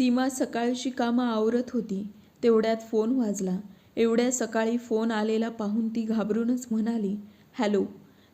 सीमा सकाळची कामं आवरत होती. तेवढ्यात फोन वाजला. एवढ्या सकाळी फोन आलेला पाहून ती घाबरूनच म्हणाली हॅलो.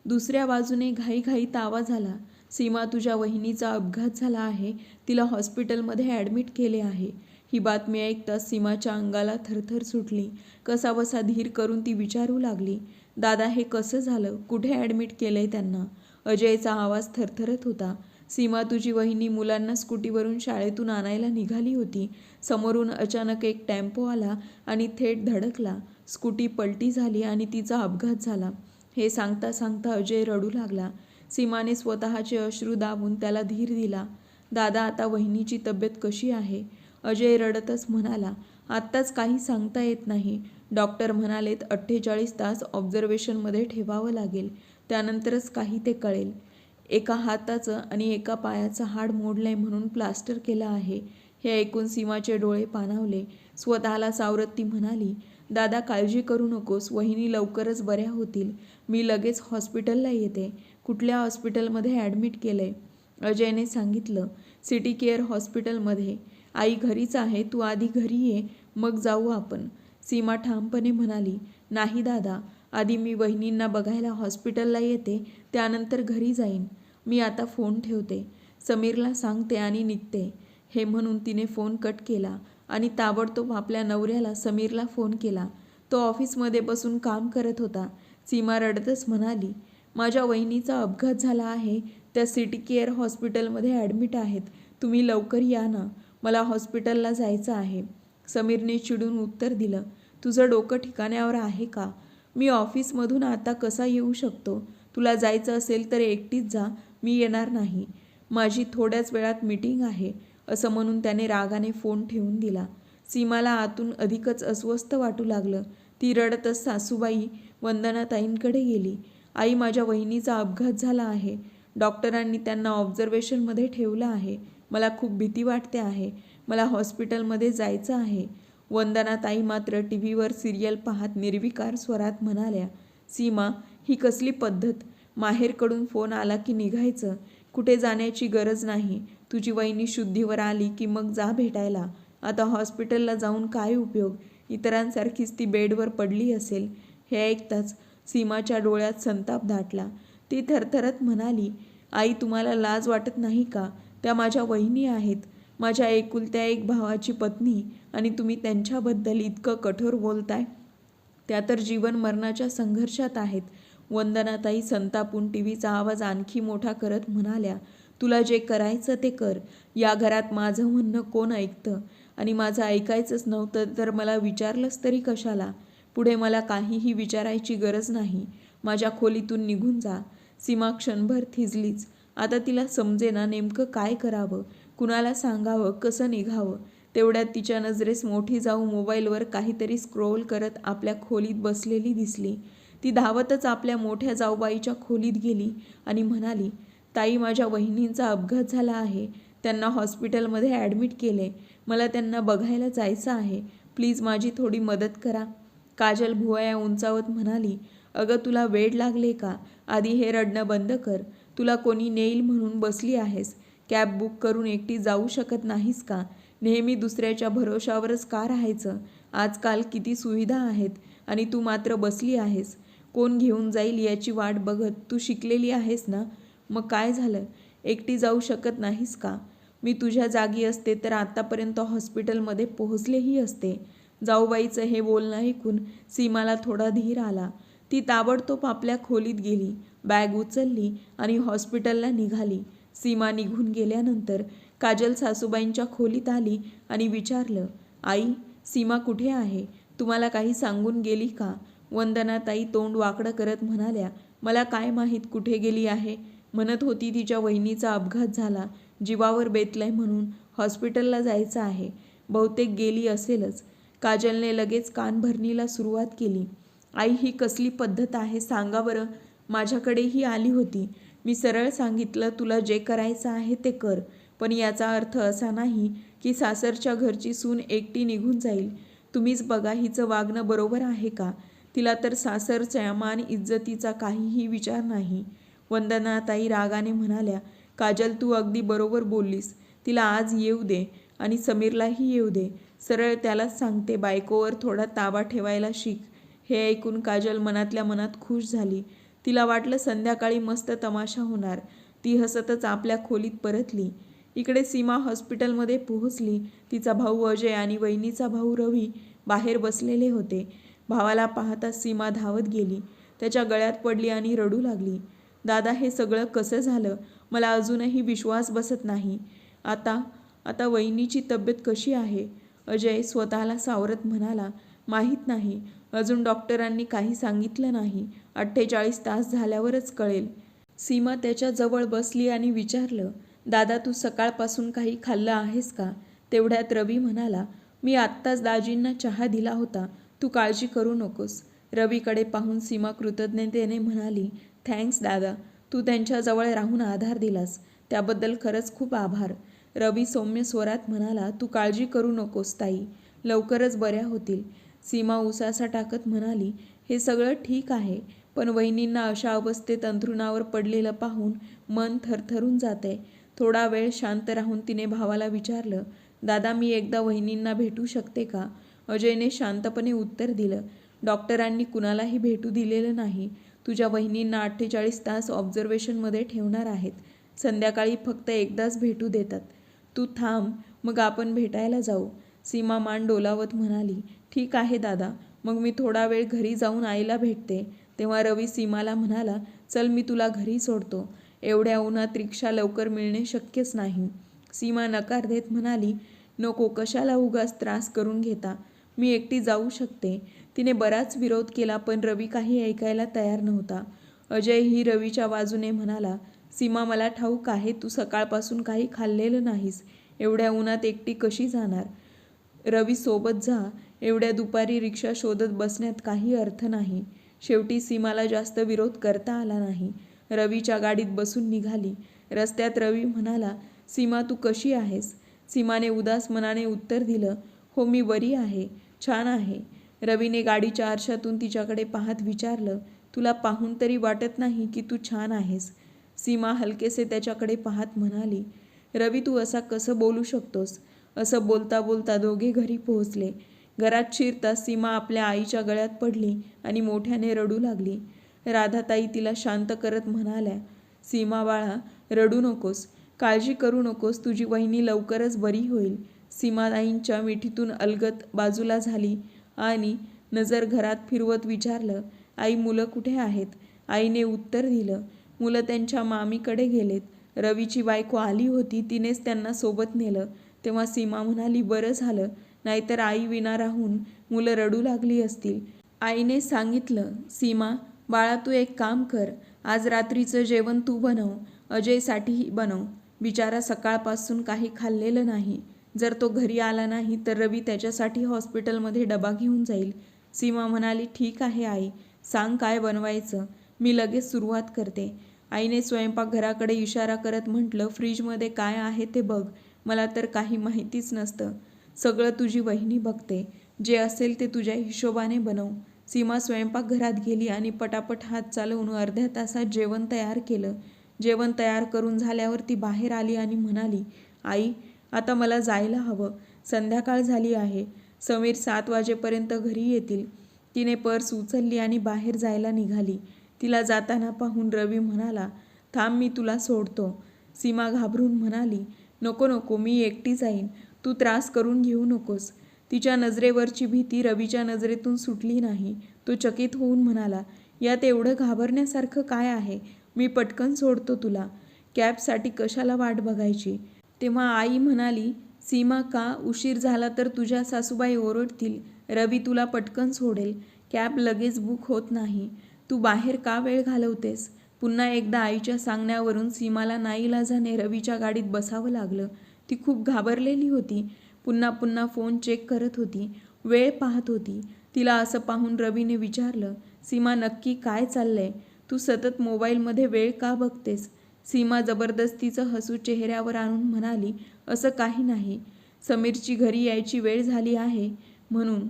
दुसऱ्या बाजूने घाईघाईत आवाज आला. सीमा तुझ्या वहिनीचा अपघात झाला आहे. तिला हॉस्पिटलमध्ये ॲडमिट केले आहे. ही बातमी ऐकताच सीमाच्या अंगाला थरथर सुटली. कसाबसा धीर करून ती विचारू लागली. दादा हे कसं झालं? कुठे ॲडमिट केलं आहे त्यांना? अजयचा आवाज थरथरत होता. सीमा तुझी वहिनी मुलांना स्कूटीवरून शाळेतून आणायला निघाली होती. समोरून अचानक एक टेम्पो आला आणि थेट धडकला. स्कूटी पलटी झाली आणि तिचा अपघात झाला. हे सांगता सांगता अजय रडू लागला. सीमाने स्वतःचे अश्रू दाबून त्याला धीर दिला. दादा आता वहिनीची तब्येत कशी आहे? अजय रडतच म्हणाला. आत्ताच काही सांगता येत नाही. डॉक्टर म्हणालेत अठ्ठेचाळीस तास ऑब्झर्वेशनमध्ये ठेवावं लागेल. त्यानंतरच काही ते कळेल. एका हाताचं आणि एका पायाचं हाड मोडलंय म्हणून प्लास्टर केलं आहे. हे ऐकून सीमाचे डोळे पाणावले. स्वतःला सावरत ती म्हणाली दादा काळजी करू नकोस. वहिनी लवकरच बऱ्या होतील. मी लगेच हॉस्पिटलला येते. कुठल्या हॉस्पिटलमध्ये ॲडमिट केलं आहे अजयने सांगितलं सिटी केअर हॉस्पिटलमध्ये. आई घरीच आहे. तू आधी घरी ये. मग जाऊ आपण. सीमा ठामपणे म्हणाली नाही दादा. आधी मी वहिनींना बघायला हॉस्पिटलला येते त्यानंतर घरी जाईन. मी आता फोन ठेवते. समीरला सांगते आणि निघते. हे म्हणून तिने फोन कट केला आणि ताबडतोब आपल्या नवऱ्याला समीरला फोन केला. तो ऑफिसमध्ये बसून काम करत होता. सीमा रडतच म्हणाली माझ्या वहिनीचा अपघात झाला आहे. त्या सिटी केअर हॉस्पिटलमध्ये ॲडमिट आहेत. तुम्ही लवकर या ना. मला हॉस्पिटलला जायचं आहे. समीरने चिडून उत्तर दिलं तुझं डोकं ठिकाण्यावर आहे का? मी ऑफिसमधून आता कसा येऊ शकतो? तुला जायचं असेल तर एकटीच जा. मी येणार नाही. माझी थोड्याच वेळात मीटिंग आहे असं म्हणून त्याने रागाने फोन ठेवून दिला. सीमाला आतून अधिकच अस्वस्थ वाटू लागलं. ती रडतच सासूबाई वंदनाताईंकडे गेली. आई माझ्या वहिनीचा अपघात झाला आहे. डॉक्टरांनी त्यांना ऑब्झर्वेशनमध्ये ठेवलं आहे. मला खूप भीती वाटते आहे. मला हॉस्पिटलमध्ये जायचं आहे. वंदनाताई मात्र टी व्हीवर सिरियल पाहत निर्विकार स्वरात म्हणाल्या सीमा ही कसली पद्धत? माहेरकडून फोन आला की निघायचं? कुठे जाण्याची गरज नाही? तुझी वहिनी शुद्धीवर आली की मग जा भेटायला. आता हॉस्पिटलला जाऊन काय उपयोग? इतरांसारखीच ती बेडवर पडली असेल. हे ऐकताच सीमाच्या डोळ्यात संताप दाटला. ती थरथरत म्हणाली आई तुम्हाला लाज वाटत नाही का? त्या माझ्या वहिनी आहेत. माझ्या एकुलत्या एक भावाची पत्नी. आणि तुम्ही त्यांच्याबद्दल इतकं कठोर बोलताय. त्या तर जीवन मरणाच्या संघर्षात आहेत. वंदनाताई संतापून टी व्हीचा आवाज आणखी मोठा करत म्हणाल्या तुला जे करायचं ते कर. या घरात माझं म्हणणं कोण ऐकतं? आणि माझं ऐकायचंच नव्हतं तर मला विचारलंच तरी कशाला? पुढे मला काहीही विचारायची गरज नाही. माझ्या खोलीतून निघून जा. सीमा क्षणभर थिजलीच. आता तिला समजेना नेमकं काय करावं? कुणाला सांगावं? कसं निघावं? तेवढ्यात तिच्या नजरेस मोठी जाऊ मोबाईलवर काहीतरी स्क्रोल करत आपल्या खोलीत बसलेली दिसली. ती धावतच आपल्या मोठ्या जाऊबाईच्या खोलीत गेली आणि म्हणाली ताई माझ्या वहिनींचा अपघात झाला आहे. त्यांना हॉस्पिटलमध्ये ॲडमिट केले. मला त्यांना बघायला जायचं आहे. प्लीज माझी थोडी मदत करा. काजल भुवया उंचावत म्हणाली अगं तुला वेळ लागले का? आधी हे रडणं बंद कर. तुला कोणी नेईल म्हणून बसली आहेस. कॅब बुक करून एकटी जाऊ शकत नाहीस का? नेहमी दुसऱ्याच्या भरोशावरच का राहायचं? आजकाल किती सुविधा आहेत आणि तू मात्र बसली आहेस. कोण घेऊन जाईल याची वाट बघत तू शिकलेली आहेस ना? मग काय झालं? एकटी जाऊ शकत नाहीस का? मी तुझ्या जागी असते तर आत्तापर्यंत हॉस्पिटलमध्ये पोहोचलेही असते. जाऊबाईचं हे बोलणं ऐकून सीमाला थोडा धीर आला. ती ताबडतोब आपल्या खोलीत गेली. बॅग उचलली आणि हॉस्पिटलला निघाली. सीमा निघून गेल्यानंतर काजल सासूबाईंच्या खोलीत आली आणि विचारलं आई सीमा कुठे आहे? तुम्हाला काही सांगून गेली का? वंदनाताई तोंड वाकडं करत म्हणाल्या मला काय माहीत कुठे गेली आहे? म्हणत होती तिच्या वहिनीचा अपघात झाला जीवावर बेतलाय म्हणून हॉस्पिटलला जायचं आहे. बहुतेक गेली असेलच. काजलने लगेच कानभरणीला सुरुवात केली. आई ही कसली पद्धत आहे सांगा बरं. माझ्याकडेही आली होती. मी सरळ सांगितलं तुला जे करायचं आहे ते कर. पण याचा अर्थ असा नाही की सासरच्या घरची सून एकटी निघून जाईल. तुम्हीच बघा हिचं वागणं बरोबर आहे का? तिला तर सासरच्या मान इज्जतीचा काहीही विचार नाही. वंदनाताई रागाने म्हणाल्या काजल तू अगदी बरोबर बोललीस. तिला आज येऊ दे आणि समीरलाही येऊ दे. सरळ त्यालाच सांगते बायकोवर थोडा ताबा ठेवायला शिक. हे ऐकून काजल मनातल्या मनात खुश झाली. तिला वाटलं संध्याकाळी मस्त तमाशा होणार. ती हसतच आपल्या खोलीत परतली. इकडे सीमा हॉस्पिटलमध्ये पोहोचली. तिचा भाऊ अजय आणि वहिनीचा भाऊ रवी बाहेर बसलेले होते. भावाला पाहता सीमा धावत गेली. त्याच्या गळ्यात पडली आणि रडू लागली. दादा हे सगळं कसं झालं? मला अजूनही विश्वास बसत नाही. आता आता वहिनीची तब्येत कशी आहे? अजय स्वतःला सावरत म्हणाला माहीत नाही. अजून डॉक्टरांनी काही सांगितलं नाही. अठ्ठेचाळीस तास झाल्यावरच कळेल. सीमा त्याच्याजवळ बसली आणि विचारलं दादा तू सकाळपासून काही खाल्लं आहेस का? तेवढ्यात रवी म्हणाला मी आत्ताच दाजींना चहा दिला होता तू काळजी करू नकोस. रवीकडे पाहून सीमा कृतज्ञतेने म्हणाली थँक्स दादा तू त्यांच्याजवळ राहून आधार दिलास त्याबद्दल खरंच खूप आभार. रवी सौम्य स्वरात म्हणाला तू काळजी करू नकोस ताई लवकरच बऱ्या होतील. सीमा उसासा टाकत म्हणाली हे सगळं ठीक आहे पण वहिनींना अशा अवस्थेत अंथरुणावर पडलेलं पाहून मन थरथरून जाते थोडा वेळ शांत राहून तिने भावाला विचारलं दादा मी एकदा वहिनींना भेटू शकते का? अजयने शांतपणे उत्तर दिलं डॉक्टरांनी कुणालाही भेटू दिलेलं नाही. तुझ्या वहिनींना अठ्ठेचाळीस तास ऑब्झर्वेशनमध्ये ठेवणार आहेत. संध्याकाळी फक्त एकदाच भेटू देतात. तू थांब मग आपण भेटायला जाऊ. सीमा मान डोलावत म्हणाली ठीक आहे दादा मग मी थोडा वेळ घरी जाऊन आईला भेटते. तेव्हा रवी सीमाला म्हणाला चल मी तुला घरी सोडतो. एवढ्या उन्हात रिक्षा लवकर मिळणे शक्यच नाही. सीमा नकार देत म्हणाली नको कशाला उगाच त्रास करून घेता? मी एकटी जाऊ शकते. तिने बराच विरोध केला पण रवी काही ऐकायला तयार नव्हता. अजय ही रवीच्या बाजूने म्हणाला सीमा मला ठाऊक आहे तू सकाळपासून काही खाल्लेलं नाहीस. एवढ्या उन्हात एकटी कशी जाणार? रवी सोबत जा. एवढ्या दुपारी रिक्षा शोधत बसण्यात काही अर्थ नाही. शेवटी सीमाला जास्त विरोध करता आला नाही. रवीच्या गाडीत बसून निघाली. रस्त्यात रवी म्हणाला सीमा तू कशी आहेस? सीमाने उदास मनाने उत्तर दिलं हो मी बरी आहे. छान आहे. रवीने गाडीच्या आरशातून तिच्याकडे पाहत विचारलं तुला पाहून तरी वाटत नाही की तू छान आहेस? सीमा हलकेसे त्याच्याकडे पाहत म्हणाली रवी तू असा कसं बोलू शकतोस? असं बोलता बोलता दोघे घरी पोहोचले. घरात शिरता सीमा आपल्या आईच्या गळ्यात पडली आणि मोठ्याने रडू लागली. राधाताई तिला शांत करत म्हणाल्या सीमा बाळा रडू नकोस. काळजी करू नकोस. तुझी वहिनी लवकरच बरी होईल. सीमाताईंच्या मिठीतून अलगत बाजूला झाली आणि नजर घरात फिरवत विचारलं आई मुलं कुठे आहेत आईने उत्तर दिलं मुलं त्यांच्या मामीकडे गेलेत. रवीची बायको आली होती तिनेच त्यांना सोबत नेलं. तेव्हा सीमा म्हणाली बरं झालं. नाहीतर आई विना राहून मुलं रडू लागली असतील. आईने सांगितलं सीमा बाळा तू एक काम कर. आज रात्रीचं जेवण तू बनव. अजयसाठीही बनव. बिचारा सकाळपासून काही खाल्लेलं नाही. जर तो घरी आला नाही तर रवी त्याच्यासाठी हॉस्पिटलमध्ये डबा घेऊन जाईल. सीमा म्हणाली ठीक आहे आई. सांग काय बनवायचं. मी लगेच सुरुवात करते. आईने स्वयंपाकघराकडे इशारा करत म्हटलं फ्रीजमध्ये काय आहे ते बघ. मला तर काही माहितीच नसतं. सगळं तुझी वहिनी बघते. जे असेल ते तुझ्या हिशोबाने बनव. सीमा स्वयंपाकघरात गेली आणि पटापट हात चालवून अर्ध्या तासात जेवण तयार केलं. जेवण तयार करून झाल्यावर ती बाहेर आली आणि म्हणाली आई आता मला जायला हवं. संध्याकाळ झाली आहे. समीर सात वाजेपर्यंत घरी येतील. तिने पर्स उचलली आणि बाहेर जायला निघाली. तिला जाताना पाहून रवी म्हणाला थांब मी तुला सोडतो. सीमा घाबरून म्हणाली नको नको मी एकटी जाईन. तू त्रास करून घेऊ नकोस. तिच्या नजरेवरची भीती रवीच्या नजरेतून सुटली नाही. तो चकित होऊन म्हणाला यात एवढं घाबरण्यासारखं काय आहे? मी पटकन सोडतो तुला. कॅबसाठी कशाला वाट बघायची? तेव्हा आई म्हणाली सीमा का? उशीर झाला तर तुझ्या सासूबाई ओरडतील. रवी तुला पटकन सोडेल. कॅब लगेच बुक होत नाही. तू बाहेर का वेळ घालवतेस? पुन्हा एकदा आईच्या सांगण्यावरून सीमाला नाईलाजाने रवीच्या गाडीत बसावं लागलं. ती खूप घाबरलेली होती. पुन्हा पुन्हा फोन चेक करत होती. वेळ पाहत होती. तिला असं पाहून रवीने विचारलं सीमा नक्की काय चाललंय? तू सतत मोबाईलमध्ये वेळ का बघतेस? सीमा जबरदस्तीचं हसू चेहऱ्यावर आणून म्हणाली असं काही नाही. समीरची घरी यायची वेळ झाली आहे. म्हणून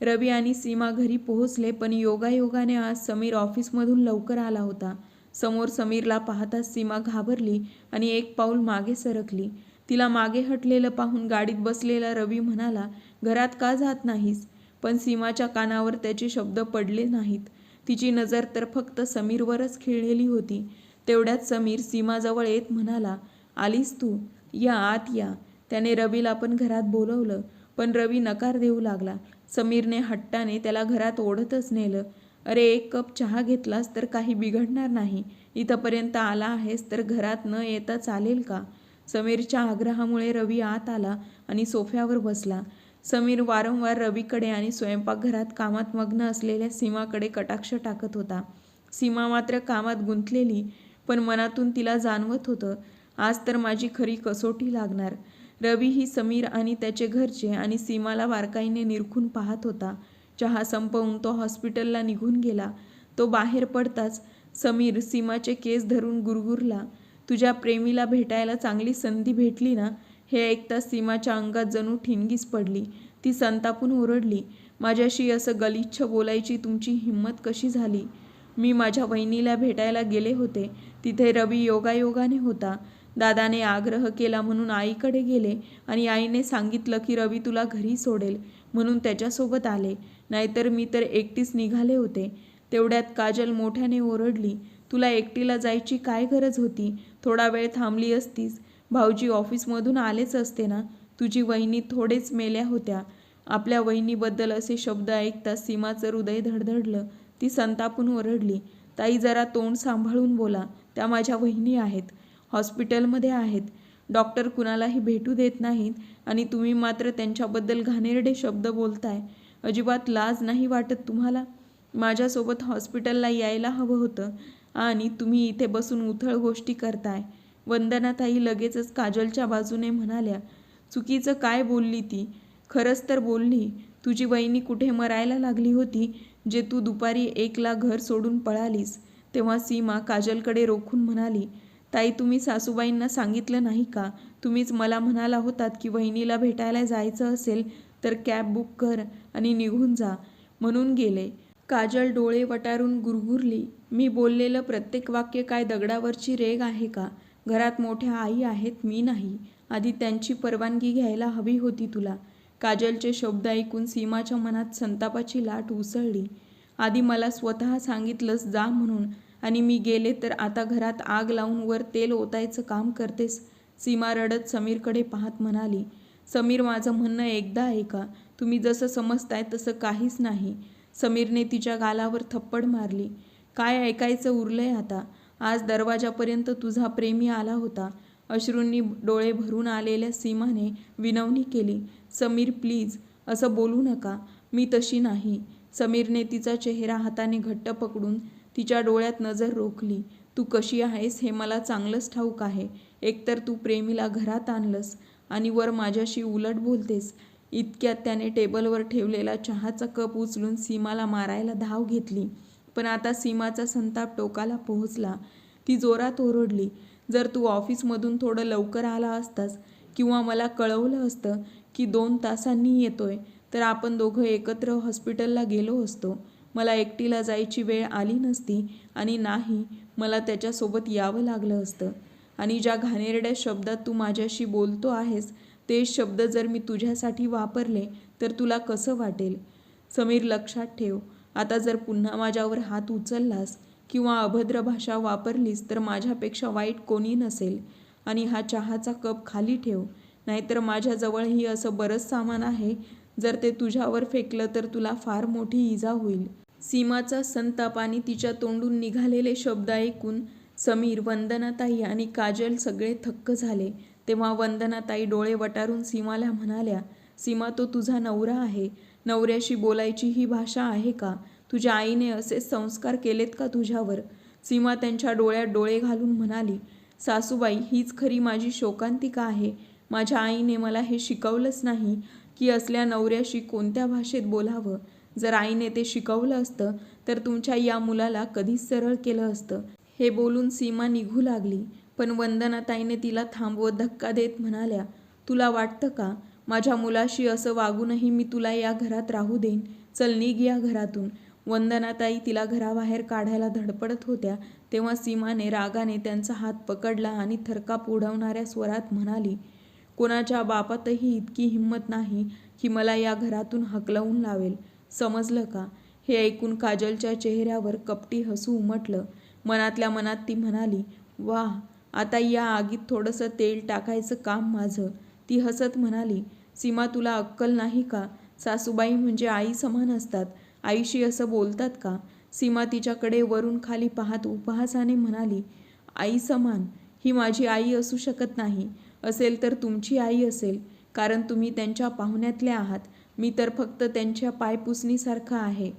रवी आणि सीमा घरी पोहोचले पण योगायोगाने आज समीर ऑफिसमधून लवकर आला होता. समोर समीरला पाहताच सीमा घाबरली आणि एक पाऊल मागे सरकली. तिला मागे हटलेलं पाहून गाडीत बसलेला रवी म्हणाला घरात का जात नाहीस? पण सीमाच्या कानावर त्याचे शब्द पडले नाहीत. तिची नजर तर फक्त समीरवरच खिळलेली होती. तेवढ्यात समीर सीमाजवळ येत म्हणाला आलीस तू? या आत या. त्याने रवीला पण घरात बोलवलं पण रवी नकार देऊ लागला. समीरने हट्टाने त्याला घरात ओढतच नेलं. अरे एक कप चहा घेतलास तर काही बिघडणार नाही. इथंपर्यंत आला आहेस तर घरात न येता चालेल का? समीरच्या आग्रहामुळे रवी आत आला आणि सोफ्यावर बसला. समीर वारंवार रवीकडे आणि स्वयंपाकघरात कामात मग्न असलेल्या सीमाकडे कटाक्ष टाकत होता. सीमा मात्र कामात गुंतलेली पण मनातून तिला जाणवत होतं आज तर माझी खरी कसोटी लागणार. रवी ही समीर आणि त्याचे घरचे आणि सीमाला बारकाईने निरखून पाहत होता. चहा संपवून तो हॉस्पिटलला निघून गेला. तो बाहेर पडताच समीर सीमाचे केस धरून गुरगुरला. तुझ्या प्रेमीला भेटायला चांगली संधी भेटली ना हे ऐकताच सीमाच्या अंगात जणू ठिणगीच पडली. ती संतापून ओरडली माझ्याशी असं गलिच्छ बोलायची तुमची हिंमत कशी झाली? मी माझ्या वहिनीला भेटायला गेले होते. तिथे रवी योगायोगाने होता. दादाने आग्रह केला म्हणून आईकडे गेले आणि आईने सांगितलं की रवी तुला घरी सोडेल म्हणून त्याच्यासोबत आले. नाहीतर मी तर एकटीच निघाले होते. तेवढ्यात काजल मोठ्याने ओरडली तुला एकटीला जायची काय गरज होती? थोडा वेळ थांबली असतीस. भाऊजी ऑफिसमधून आलेच असते ना? तुझी वहिनी थोडेच मेल्या होत्या. आपल्या वहिनीबद्दल असे शब्द ऐकताच सीमाचं हृदय धडधडलं. ती संतापून ओरडली ताई जरा तोंड सांभाळून बोला. त्या माझ्या वहिनी आहेत. हॉस्पिटलमध्ये आहेत. डॉक्टर कुणालाही भेटू देत नाहीत आणि तुम्ही मात्र त्यांच्याबद्दल घाणेरडे शब्द बोलताय. अजिबात लाज नाही वाटत तुम्हाला? माझ्यासोबत हॉस्पिटलला यायला हवं होतं. आणि तुम्ही इथे बसून उथळ गोष्टी करताय. वंदनाताई लगेचच काजलच्या बाजूने म्हणाल्या चुकीचं काय बोलली ती? खरंच तर बोलली. तुझी वहिनी कुठे मरायला लागली होती जे तू दुपारी एकला घर सोडून पळालीस? तेव्हा सीमा काजलकडे रोखून म्हणाली ताई तुम्ही सासूबाईंना सांगितलं नाही का? तुम्हीच मला म्हणाला होतात की वहिनीला भेटायला जायचं असेल तर कॅब बुक कर आणि निघून जा. म्हणून गेले. काजल डोळे वटारून गुरगुरली. मी बोललेलं प्रत्येक वाक्य काय दगडावरची रेग आहे का? घरात मोठ्या आई आहेत मी नाही. आधी त्यांची परवानगी घ्यायला हवी होती तुला. काजलचे शब्द ऐकून सीमाच्या मनात संतापाची लाट उसळली. आधी मला स्वतः सांगितलंस जा म्हणून आणि मी गेले तर आता घरात आग लावून वर तेल ओतायचं काम करतेस सीमा रडत समीरकडे पाहत म्हणाली. समीर माझं म्हणणं एकदा ऐका. तुम्ही जसं समजताय तसं काहीच नाही. समीरने तिच्या गालावर थप्पड मारली. काय ऐकायचं उरलंय आता? आज दरवाजापर्यंत तुझा प्रेमी आला होता. अश्रूंनी डोळे भरून आलेल्या सीमाने विनवणी केली समीर प्लीज असं बोलू नका. मी तशी नाही. समीरने तिचा चेहरा हाताने घट्ट पकडून तिच्या डोळ्यात नजर रोखली. तू कशी आहेस हे मला चांगलंच ठाऊक आहे. एकतर तू प्रेमीला घरात आणलंस आणि वर माझ्याशी उलट बोलतेस. इतक्यात त्याने टेबलवर ठेवलेला चहाचा कप उचलून सीमाला मारायला धाव घेतली. पण आता सीमाचा संताप टोकाला पोहोचला. ती जोरात ओरडली जर तू ऑफिसमधून थोडं लवकर आला असतास किंवा मला कळवलं असतं की दोन तासांनी येतोय तर आपण दोघं एकत्र हॉस्पिटलला गेलो असतो. मला एकटीला जायची वेळ आली नसती आणि नाही मला त्याच्यासोबत यावं लागलं असतं. आणि ज्या घाणेरड्या शब्दात तू माझ्याशी बोलतो आहेस ते शब्द जर मी तुझ्यासाठी वापरले तर तुला कसं वाटेल? समीर लक्षात ठेव. आता जर पुन्हा माझ्यावर हात उचललास किंवा अभद्र भाषा वापरलीस तर माझ्यापेक्षा वाईट कोणी नसेल. आणि हा चहाचा कप खाली ठेव नाहीतर माझ्याजवळही असं बरंच सामान आहे. जर ते तुझ्यावर फेकलं तर तुला फार मोठी इजा होईल. सीमाचा संताप आणि तिच्या तोंडून निघालेले शब्द ऐकून समीर वंदनाताई आणि काजल सगळे थक्क झाले. तेव्हा वंदनाताई डोळे वटारून सीमाला म्हणाल्या सीमा तो तुझा नवरा आहे. नवऱ्याशी बोलायची ही भाषा आहे का? तुझ्या आईने असे संस्कार केलेत का तुझ्यावर? सीमा त्यांच्या डोळ्यात डोळे घालून म्हणाली सासूबाई हीच खरी माझी शोकांतिका आहे. माझ्या आईने मला हे शिकवलंच नाही की असल्या नवऱ्याशी कोणत्या भाषेत बोलावं. जर आईने ते शिकवलं असतं तर तुमच्या या मुलाला कधीच सरळ केलं असतं. हे बोलून सीमा निघू लागली. पण वंदनाताईने तिला थांबवत धक्का देत म्हणाल्या तुला वाटतं का माझ्या मुलाशी असं वागूनही मी तुला या घरात राहू देईन. चल निघ या घरातून. वंदनाताई तिला घराबाहेर काढायला धडपडत होत्या तेव्हा सीमाने रागाने त्यांचा हात पकडला आणि थरकाप उडवणाऱ्या स्वरात म्हणाली कोणाच्या बापातही इतकी हिंमत नाही की मला या घरातून हकलवून लावेल. समजलं का? हे ऐकून काजलच्या चेहऱ्यावर कपटी हसू उमटलं. मनातल्या मनात ती म्हणाली वा आता या आगीत थोडंसं तेल टाकायचं काम माझं. ती हसत म्हणाली सीमा तुला अक्कल नाही का? सासूबाई म्हणजे आई समान असतात. आईशी असं बोलतात का? सीमा तिच्याकडे वरून खाली पाहत उपहासाने म्हणाली आई समान ही माझी आई असू शकत नाही. असेल तर तुमची आई असेल. कारण तुम्ही त्यांच्या पाहुण्यातले आहात. मी तर फक्त त्यांच्या पायपुसणीसारखा आहे.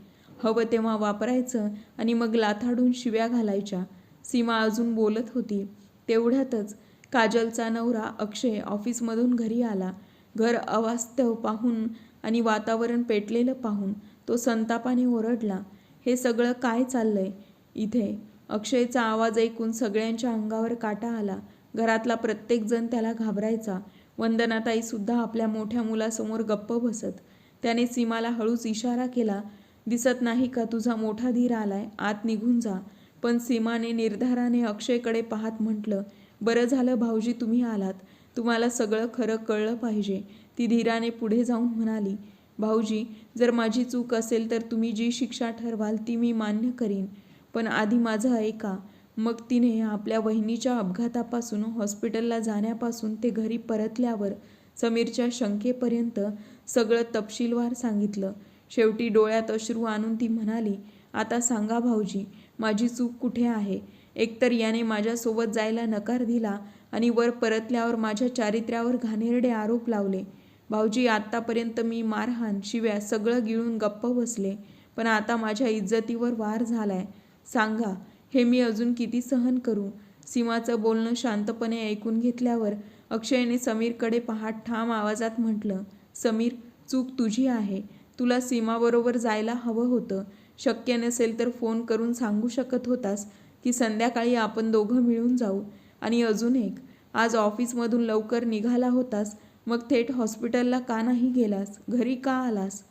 हवं तेव्हा वापरायचं आणि मग लाथाडून शिव्या घालायच्या. सीमा अजून बोलत होती. तेवढ्यातच काजलचा नवरा अक्षय ऑफिसमधून घरी आला. घर अवास्तव पाहून आणि वातावरण पेटलेलं पाहून तो संतापाने ओरडला हे सगळं काय चाललंय? इथे अक्षयचा आवाज ऐकून सगळ्यांच्या अंगावर काटा आला. घरातला प्रत्येकजण त्याला घाबरायचा. वंदनाताईसुद्धा आपल्या मोठ्या मुलासमोर गप्प बसत. त्याने सीमाला हळूच इशारा केला दिसत नाही का तुझा मोठा धीर आलाय? आत निघून जा. पण सीमाने निर्धाराने अक्षयकडे पाहत म्हटलं बरं झालं भाऊजी तुम्ही आलात. तुम्हाला सगळं खरं कळलं पाहिजे. ती धीराने पुढे जाऊन म्हणाली भाऊजी जर माझी चूक असेल तर तुम्ही जी शिक्षा ठरवाल ती मी मान्य करीन. पण आधी माझं ऐका. मग तिने आपल्या वहिनीच्या अपघातापासून हॉस्पिटलला जाण्यापासून ते घरी परतल्यावर समीरच्या शंकेपर्यंत सगळं तपशीलवार सांगितलं. शेवटी डोळ्यात अश्रू आणून ती म्हणाली आता सांगा भाऊजी माझी चूक कुठे आहे? एकतर याने माझ्यासोबत जायला नकार दिला आणि वर परतल्यावर माझ्या चारित्र्यावर घाणेरडे आरोप लावले. भाऊजी आत्तापर्यंत मी मारहाण शिव्या सगळं गिळून गप्प बसले पण आता माझ्या इज्जतीवर वार झालाय. सांगा हे मी अजून किती सहन करू? सीमाचं बोलणं शांतपणे ऐकून घेतल्यावर अक्षयने समीरकडे पहाट ठाम आवाजात म्हटलं समीर चूक तुझी आहे. तुला सीमाबरोबर जायला हवं होतं. शक्य नसेल तर फोन करून सांगू शकत होतास. की संध्याकाळी आपण दोघं मिळून जाऊ. आणि अजून एक आज ऑफिसमधून लवकर निघाला होतास मग थेट हॉस्पिटलला का नाही गेलास? घरी का आलास?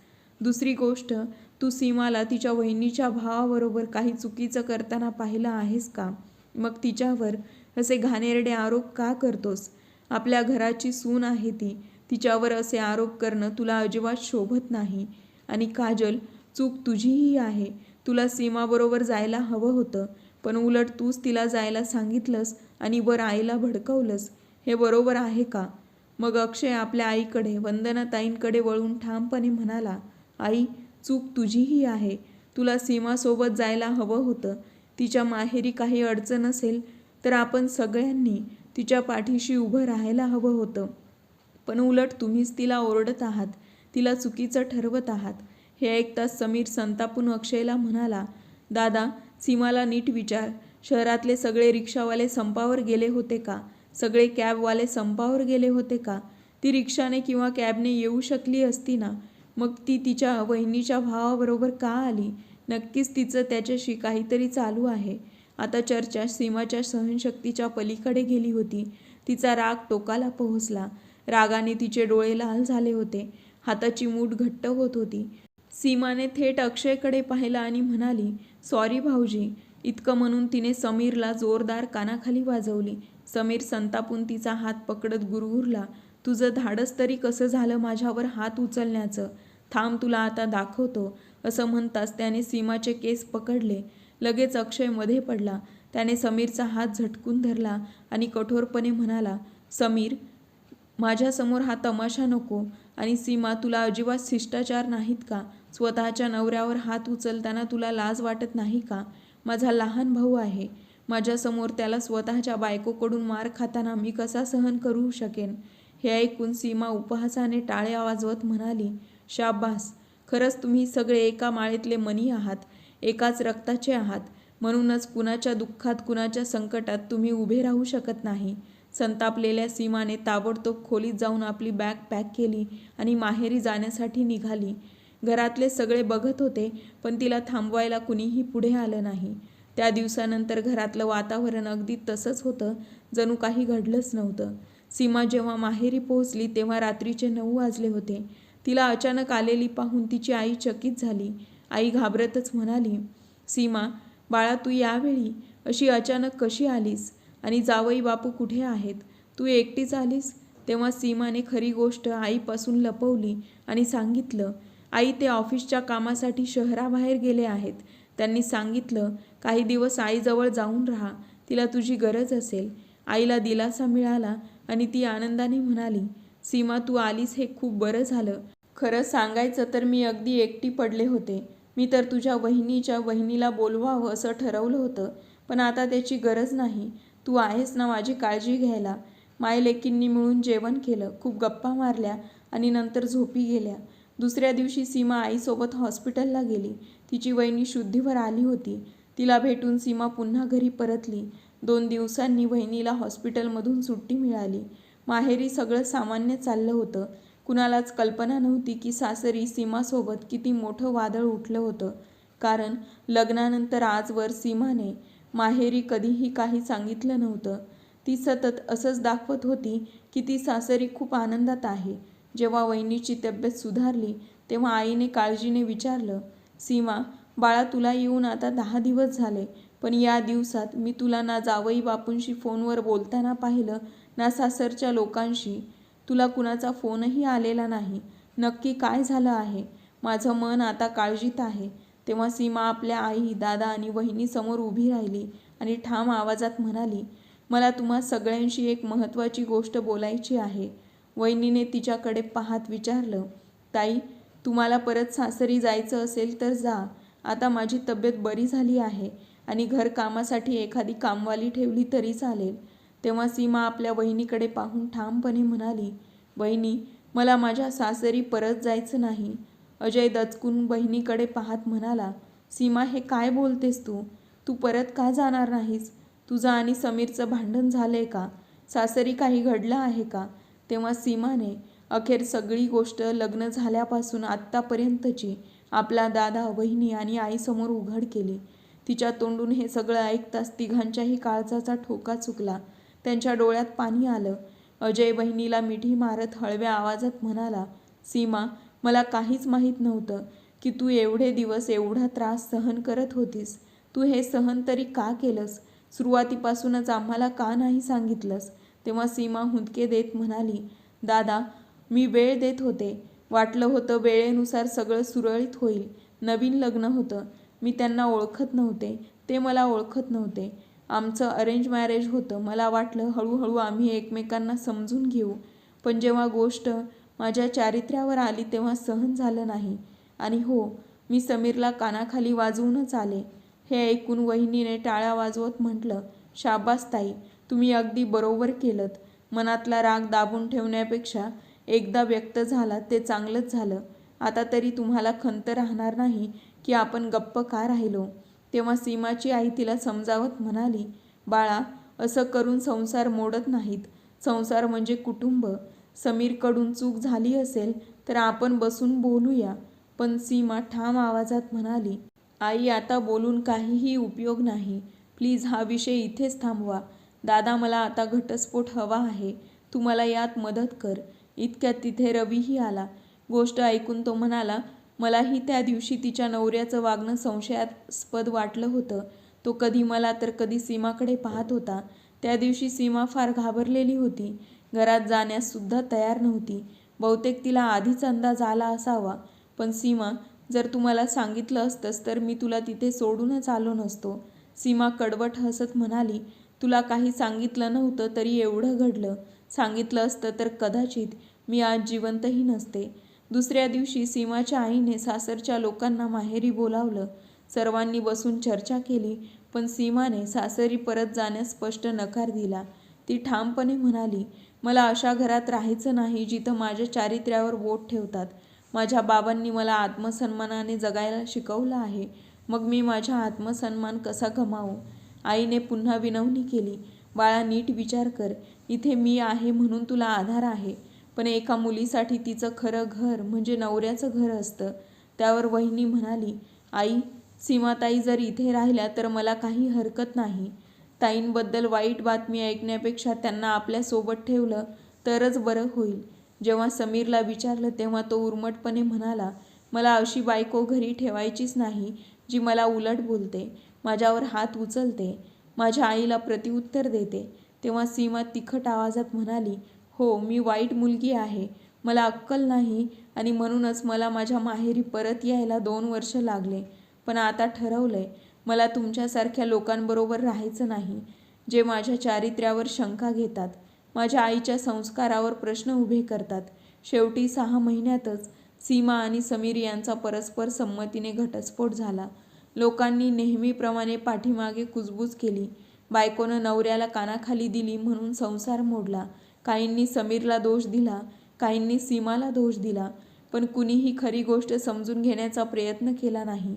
दुसरी गोष्ट तू सीमाला तिच्या वहिनीच्या भावाबरोबर काही चुकीचं करताना पाहिलं आहेस का? मग तिच्यावर असे घाणेरडे आरोप का करतोस? आपल्या घराची सून आहे ती. तिच्यावर असे आरोप करणं तुला अजिबात शोभत नाही. आणि काजल चूक तुझीही आहे. तुला सीमाबरोबर जायला हवं होतं. पण उलट तूच तिला जायला सांगितलंस आणि वर आईला भडकवलंस. हे बरोबर आहे का? मग अक्षय आपल्या आईकडे वंदनाताईंकडे वळून ठामपणे म्हणाला आई चूक तुझीही आहे. तुला सीमासोबत जायला हवं होतं. तिच्या माहेरी काही अडचण असेल तर आपण सगळ्यांनी तिच्या पाठीशी उभं राहायला हवं होतं. पण उलट तुम्हीच तिला ओरडत आहात. तिला चुकीचं ठरवत आहात. हे ऐकताच समीर संतापून अक्षयला म्हणाला दादा सीमाला नीट विचार. शहरातले सगळे रिक्षावाले संपावर गेले होते का? सगळे कॅबवाले संपावर गेले होते का? ती रिक्षाने किंवा कॅबने येऊ शकली असती ना? मग ती तिच्या वहिनीच्या भावाबरोबर का आली? नक्कीच तिचं त्याच्याशी काहीतरी चालू आहे. आता चर्चा सीमाच्या सहनशक्तीच्या पलीकडे गेली होती. तिचा राग टोकाला पोहोचला. रागाने तिचे डोळे लाल झाले होते. हाताची मूठ घट्ट होत होती. सीमाने थेट अक्षयकडे पाहिलं आणि म्हणाली सॉरी भाऊजी. इतकं म्हणून तिने समीरला जोरदार कानाखाली वाजवली. समीर संतापून तिचा हात पकडत गुरगुरला तुझं धाडस तरी कसं झालं माझ्यावर हात उचलण्याचं? थांब तुला आता दाखवतो. असं म्हणताच त्याने सीमाचे केस पकडले. लगेच अक्षयमध्ये पडला. त्याने समीरचा हात झटकून धरला आणि कठोरपणे म्हणाला समीर माझ्यासमोर हा तमाशा नको आणि सीमा तुला अजिबात शिष्टाचार नाहीत का? स्वतःच्या नवऱ्यावर हात उचलताना तुला लाज वाटत नाही का? माझा लहान भाऊ आहे. माझ्यासमोर त्याला स्वतःच्या बायकोकडून मार खाताना मी कसा सहन करू शकेन? हे ऐकून सीमा उपहासाने टाळे वाजवत म्हणाली शाबास! खरंच तुम्ही सगळे एका माळेतले मनी आहात एकाच रक्ताचे आहात. म्हणूनच कुणाच्या दुःखात कुणाच्या संकटात तुम्ही उभे राहू शकत नाही. संतापलेल्या सीमाने ताबडतोब खोलीत जाऊन आपली बॅग पॅक केली आणि माहेरी जाण्यासाठी निघाली. घरातले सगळे बघत होते पण तिला थांबवायला कुणीही पुढे आलं नाही. त्या दिवसानंतर घरातलं वातावरण अगदी तसंच होतं जणू काही घडलंच नव्हतं. सीमा जेव्हा माहेरी पोहोचली तेव्हा रात्रीचे नऊ वाजले होते. तिला अचानक आलेली पाहून तिची आई चकित झाली. आई घाबरतच म्हणाली सीमा बाळा तू यावेळी? अशी अचानक कशी आलीस? आणि जावई बापू कुठे आहेत? तू एकटीच आलीस? तेव्हा सीमाने खरी गोष्ट आईपासून लपवली आणि सांगितलं आई ते ऑफिसच्या कामासाठी शहराबाहेर गेले आहेत. त्यांनी सांगितलं काही दिवस आईजवळ जाऊन राहा तिला तुझी गरज असेल. आईला दिलासा मिळाला आणि ती आनंदाने म्हणाली सीमा तू आलीस हे खूप बरं झालं. खरं सांगायचं तर मी अगदी एकटी पडले होते. मी तर तुझ्या वहिनीच्या वहिनीला बोलवावं असं ठरवलं होतं. पण आता त्याची गरज नाही. तू आहेस ना माझी काळजी घ्यायला. मायलेकींनी मिळून जेवण केलं. खूप गप्पा मारल्या आणि नंतर झोपी गेल्या. दुसऱ्या दिवशी सीमा आईसोबत हॉस्पिटलला गेली. तिची वहिनी शुद्धीवर आली होती. तिला भेटून सीमा पुन्हा घरी परतली. दोन दिवसांनी वहिनीला हॉस्पिटलमधून सुट्टी मिळाली. माहेरी सगळं सामान्य चाललं होतं. कुणालाच कल्पना नव्हती की सासरी सीमासोबत किती मोठं वादळ उठलं होतं. कारण लग्नानंतर आजवर सीमाने माहेरी कधीही काही सांगितलं नव्हतं. ती सतत असंच दाखवत होती की ती सासरी खूप आनंदात आहे. जेव्हा वहिनीची तब्येत सुधारली तेव्हा आईने काळजीने विचारलं सीमा बाळा तुला येऊन आता दहा दिवस झाले पण या दिवसात मी तुला ना जावई बापूंशी फोनवर बोलताना पाहिलं ना सासरच्या लोकांशी. तुला कुणाचा फोनही आलेला नाही. नक्की काय झालं आहे? माझं मन आता काळजीत आहे. तेव्हा सीमा आपल्या आई दादा आणि वहिनीसमोर उभी राहिली आणि ठाम आवाजात म्हणाली मला तुम्हा सगळ्यांशी एक महत्त्वाची गोष्ट बोलायची आहे. वहिनीने तिच्याकडे पाहत विचारलं ताई तुम्हाला परत सासरी जायचं असेल तर जा. आता माझी तब्येत बरी झाली आहे आणि घरकामासाठी एखादी कामवाली ठेवली तरी चालेल. तेव्हा सीमा आपल्या वहिनीकडे पाहून ठामपणे म्हणाली बहिणी मला माझ्या सासरी परत जायचं नाही. अजय दचकून बहिणीकडे पाहत म्हणाला सीमा हे काय बोलतेस तू? तू परत का जाणार नाहीस? तुझं आणि समीरचं भांडण झालं आहे का? सासरी काही घडलं आहे का? तेव्हा सीमाने अखेर सगळी गोष्ट लग्न झाल्यापासून आत्तापर्यंतची आपला दादा वहिनी आणि आईसमोर उघड केली. तिच्या तोंडून हे सगळं ऐकताच तिघांच्याही काळजाचा ठोका चुकला. त्यांच्या डोळ्यात पाणी आलं. अजय बहिणीला मिठी मारत हळव्या आवाजात म्हणाला सीमा मला काहीच माहीत नव्हतं की तू एवढे दिवस एवढा त्रास सहन करत होतीस. तू हे सहन तरी का केलंस? सुरुवातीपासूनच आम्हाला का नाही सांगितलंस? तेव्हा सीमा हुंदके देत म्हणाली दादा मी वेळ देत होते. वाटलं होतं वेळेनुसार सगळं सुरळीत होईल. नवीन लग्न होतं. मी त्यांना ओळखत नव्हते. ते मला ओळखत नव्हते. आमचं अरेंज मॅरेज होतं. मला वाटलं हळूहळू आम्ही एकमेकांना समजून घेऊ. पण जेव्हा गोष्ट माझ्या चारित्र्यावर आली तेव्हा सहन झालं नाही. आणि हो मी समीरला कानाखाली वाजवूनच आले. हे ऐकून वहिनीने टाळ्या वाजवत म्हटलं शाबास ताई तुम्ही अगदी बरोबर केलंत. मनातला राग दाबून ठेवण्यापेक्षा एकदा व्यक्त झाला ते चांगलंच झालं. आता तरी तुम्हाला खंत राहणार नाही की आपण गप्प का राहिलो. तेव्हा सीमाची आई तिला समजावत म्हणाली बाळा असं करून संसार मोडत नाहीत. संसार म्हणजे कुटुंब. समीरकडून चूक झाली असेल तर आपण बसून बोलूया. पण सीमा ठाम आवाजात म्हणाली आई आता बोलून काहीही उपयोग नाही. प्लीज हा विषय इथेच थांबवा. दादा मला आता घटस्फोट हवा आहे. तू मला यात मदत कर. इतक्यात तिथे रवीही आला. गोष्ट ऐकून तो म्हणाला मलाही त्या दिवशी तिच्या नवऱ्याचं वागणं संशयास्पद वाटलं होतं. तो कधी मला तर कधी सीमाकडे पाहत होता. त्या दिवशी सीमा फार घाबरलेली होती. घरात जाण्याससुद्धा तयार नव्हती. बहुतेक तिला आधीच अंदाज आला असावा. पण सीमा जर तू मला सांगितलं असतंस तर मी तुला तिथे सोडूनच आलो नसतो. सीमा कडवट हसत म्हणाली तुला काही सांगितलं नव्हतं तरी एवढं घडलं. सांगितलं असतं तर कदाचित मी आज जिवंतही नसते. दुसऱ्या दिवशी सीमाच्या आईने सासरच्या लोकांना माहेरी बोलावलं. सर्वांनी बसून चर्चा केली पण सीमाने सासरी परत जाण्यास स्पष्ट नकार दिला. ती ठामपणे म्हणाली मला अशा घरात राहायचं नाही जिथं माझ्या चारित्र्यावर बोट ठेवतात. माझ्या बाबांनी मला आत्मसन्मानाने जगायला शिकवलं आहे. मग मी माझा आत्मसन्मान कसा गमावू? आईने पुन्हा विनवणी केली बाळा नीट विचार कर. इथे मी आहे म्हणून तुला आधार आहे. पण एका मुलीसाठी तिचं खरं घर म्हणजे नवऱ्याचं घर असतं. त्यावर वहिनी म्हणाली आई सीमाताई जर इथे राहिल्या तर मला काही हरकत नाही. ताईंबद्दल वाईट बातमी ऐकण्यापेक्षा त्यांना आपल्यासोबत ठेवलं तरच बरं होईल. जेव्हा समीरला विचारलं तेव्हा तो उर्मटपणे म्हणाला मला अशी बायको घरी ठेवायचीच नाही जी मला उलट बोलते. माझ्यावर हात उचलते माझ्या आईला प्रतिउत्तर देते. तेव्हा सीमा तिखट आवाजात म्हणाली हो मी वाईट मुलगी आहे. मला अक्कल नाही आणि म्हणूनच मला माझ्या माहेरी परत यायला दोन वर्ष लागले. पण आता ठरवलं आहे मला तुमच्यासारख्या लोकांबरोबर राहायचं नाही जे माझ्या चारित्र्यावर शंका घेतात माझ्या आईच्या संस्कारावर प्रश्न उभे करतात. शेवटी सहा महिन्यातच सीमा आणि समीर यांचा परस्पर संमतीने घटस्फोट झाला. लोकांनी नेहमीप्रमाणे पाठीमागे कुजबूज केली. बायकोनं नवऱ्याला कानाखाली दिली म्हणून संसार मोडला. काहींनी समीरला दोष दिला काहींनी सीमाला दोष दिला पण कुणीही खरी गोष्ट समजून घेण्याचा प्रयत्न केला नाही.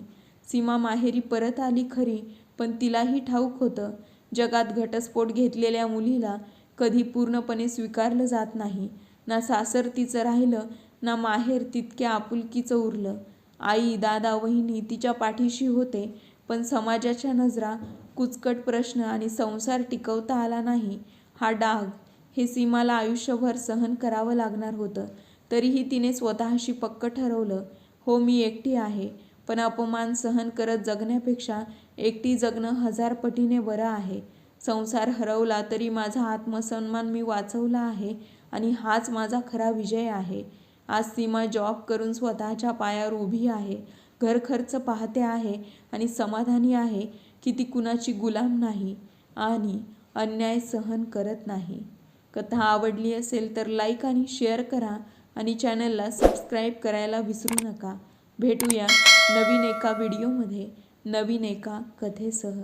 सीमा माहेरी परत आली खरी पण तिलाही ठाऊक होतं. जगात घटस्फोट घेतलेल्या मुलीला कधी पूर्णपणे स्वीकारलं जात नाही. ना सासर तिचं राहिलं ना माहेर तितक्या आपुलकीचं उरलं. आई दादा वहिनी तिच्या पाठीशी होते पण समाजाच्या नजरा कुचकट प्रश्न आणि संसार टिकवता आला नाही. हा डाग हे सीमाला आयुष्यभर सहन करावं लागणार होतं. तरीही तिने स्वतःशी पक्क ठरवलं हो मी एकटी आहे पण अपमान सहन करत जगण्यापेक्षा एकटी जगणं हजार पटीने बरं आहे. संसार हरवला तरी माझा आत्मसन्मान मी वाचवला आहे आणि हाच माझा खरा विजय आहे. आज सीमा जॉब करून स्वतःच्या पायावर उभी आहे. घर खर्च पाहते आहे आणि समाधानी आहे की ती कुणाची गुलाम नाही आणि अन्याय सहन करत नाही. कथा आवडली असेल तर लाईक आणि शेअर करा आणि चॅनलला सबस्क्राईब करायला विसरू नका. भेटूया नवीन एका व्हिडिओमध्ये नवीन एका कथेसह.